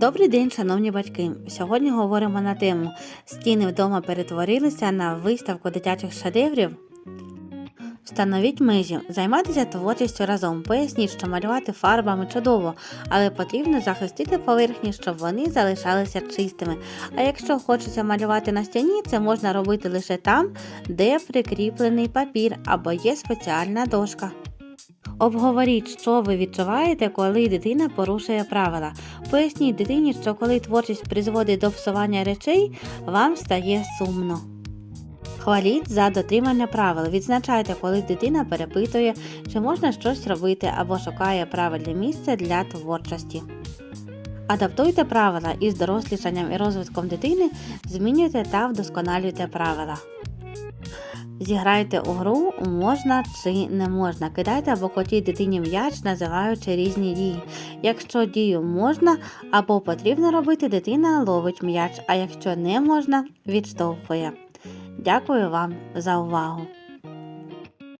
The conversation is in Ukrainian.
Добрий день, шановні батьки. Сьогодні говоримо на тему Стіни вдома перетворилися на виставку дитячих шедеврів. Встановіть межі, займайтеся творчістю разом. Поясніть, що малювати фарбами чудово, але потрібно захистити поверхні, щоб вони залишалися чистими. А якщо хочеться малювати на стіні, це можна робити лише там, де прикріплений папір або є спеціальна дошка. Обговоріть, що ви відчуваєте, коли дитина порушує правила. Поясніть дитині, що коли творчість призводить до псування речей, вам стає сумно. Хваліть за дотримання правил. Відзначайте, коли дитина перепитує, чи можна щось робити або шукає правильне місце для творчості. Адаптуйте правила із дорослішанням і розвитком дитини, змінюйте та вдосконалюйте правила. Зіграйте у гру можна чи не можна. Кидайте або котіть дитині м'яч, називаючи різні дії. Якщо дію можна або потрібно робити, дитина ловить м'яч, а якщо не можна, відштовхує. Дякую вам за увагу!